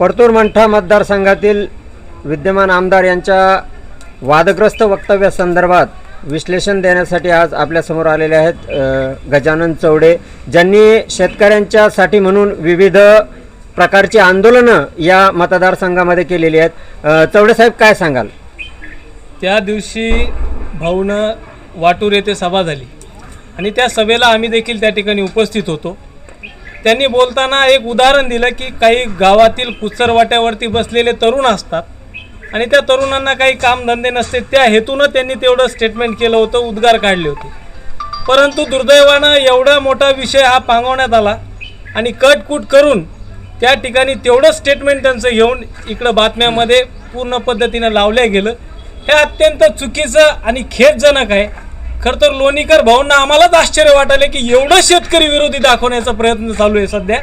परतूर मंठा मतदारसंघातील विद्यमान आमदार यांच्या वादग्रस्त वक्तव्यासंदर्भात विश्लेषण देण्यासाठी आज आपल्यासमोर आलेले आहेत गजानन चौडे. ज्यांनी शेतकऱ्यांच्यासाठी म्हणून विविध प्रकारची आंदोलनं या मतदारसंघामध्ये केलेली आहेत. चौडेसाहेब चौडे साहेब काय सांगाल? त्या दिवशी भाऊनं वाटूर येथे सभा झाली. आणि त्या सभेला आम्ही देखील त्या ठिकाणी उपस्थित होतो. त्यांनी बोलताना एक उदाहरण दिलं की काही गावातील कुचरवाट्यावरती बसलेले तरुण असतात आणि त्या तरुणांना काही कामधंदे नसते. त्या हेतूनं त्यांनी तेवढं स्टेटमेंट केलं होतं उद्गार काढले होते. परंतु दुर्दैवानं एवढा मोठा विषय हा पांगवण्यात आला आणि कटकूट करून त्या ठिकाणी तेवढं स्टेटमेंट त्यांचं घेऊन इकडं बातम्यामध्ये पूर्ण पद्धतीनं लावलं गेलं. हे अत्यंत चुकीचं आणि खेदजनक आहे. खर तर लोणीकर भाऊंना आम्हालाच आश्चर्य वाटायले की एवढं शेतकरी विरोधी दाखवण्याचा प्रयत्न चालू आहे सध्या.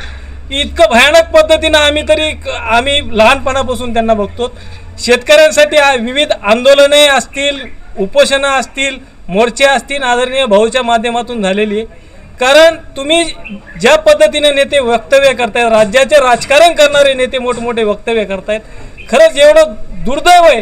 इतकं भयानक पद्धतीनं आम्ही तरी आम्ही लहानपणापासून त्यांना बघतो. शेतकऱ्यांसाठी विविध आंदोलने असतील उपोषणं असतील मोर्चे असतील आदरणीय भाऊच्या माध्यमातून झालेली आहे. कारण तुम्ही ज्या पद्धतीने नेते वक्तव्य करतायत राज्याचे राजकारण करणारे नेते मोठमोठे वक्तव्य करतायत खरंच एवढं दुर्दैव आहे.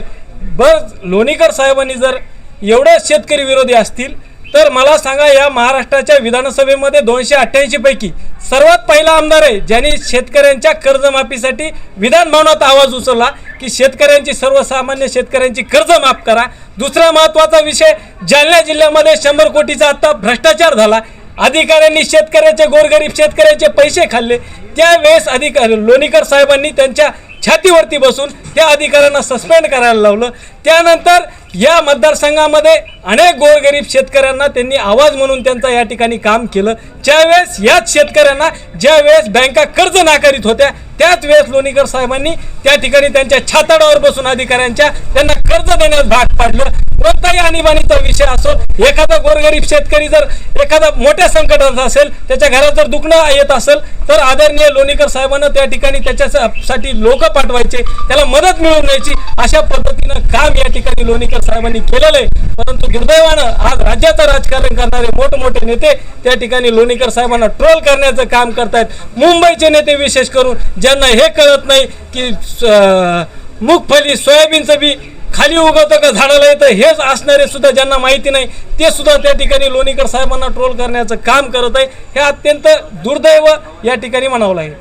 बस लोणीकर साहेबांनी जर एवढे शेतकरी विरोधी असतील तर मला सांगा या महाराष्ट्राच्या विधानसभेमध्ये दोनशे अठ्ठ्याऐंशी पैकी सर्वात पहिला आमदार आहे ज्यांनी शेतकऱ्यांच्या कर्जमाफीसाठी विधानभवनात आवाज उचलला की शेतकऱ्यांची सर्वसामान्य शेतकऱ्यांची कर्ज माफ करा. दुसरा महत्त्वाचा विषय जालना जिल्ह्यामध्ये शंभर कोटीचा आता भ्रष्टाचार झाला. अधिकाऱ्यांनी शेतकऱ्याचे गोरगरीब शेतकऱ्याचे पैसे खाल्ले. त्यावेळेस अधिकारी लोणीकर साहेबांनी त्यांच्या छातीवरती बसून त्या अधिकाऱ्यांना सस्पेंड करायला लावलं. त्यानंतर या मतदारसंघामध्ये अनेक गोरगरीब शेतकऱ्यांना त्यांनी आवाज म्हणून त्यांचा या ठिकाणी काम केलं. ज्यावेळेस याच शेतकऱ्यांना ज्यावेळेस बँका कर्ज नाकारीत होत्या त्याच वेळेस लोणीकर साहेबांनी त्या ठिकाणी त्यांच्या छाताडावर बसून अधिकाऱ्यांच्या त्यांना कर्ज देण्यास भाग पाडलं. कोणताही आणीबाणीचा विषय असो एखादा गोरगरीब शेतकरी जर एखादा मोठ्या संकटात असेल त्याच्या घरात जर दुखणं येत असेल तर आदरणीय लोणीकर साहेबांना त्या ठिकाणी त्याच्यासाठी लोक पाठवायचे त्याला मदत मिळवून द्यायची अशा पद्धतीनं काम या ठिकाणी लोणीकर साहेबांनी केलेलं आहे. परंतु दुर्दैवानं आज राज्याचं राजकारण करणारे मोठमोठे नेते त्या ठिकाणी लोणीकर साहेबांना ट्रोल करण्याचं काम करतायत. मुंबईचे नेते विशेष करून ज्यांना हे कळत नाही की मुगफली सोयाबीनचं बी खाली उगवतं का झाडाला येतं? हेच असणारे सुद्धा ज्यांना माहिती नाही ते सुद्धा त्या ठिकाणी लोणीकर साहेबांना ट्रोल करण्याचं काम करत आहे. हे अत्यंत दुर्दैव या ठिकाणी म्हणावं लागेल.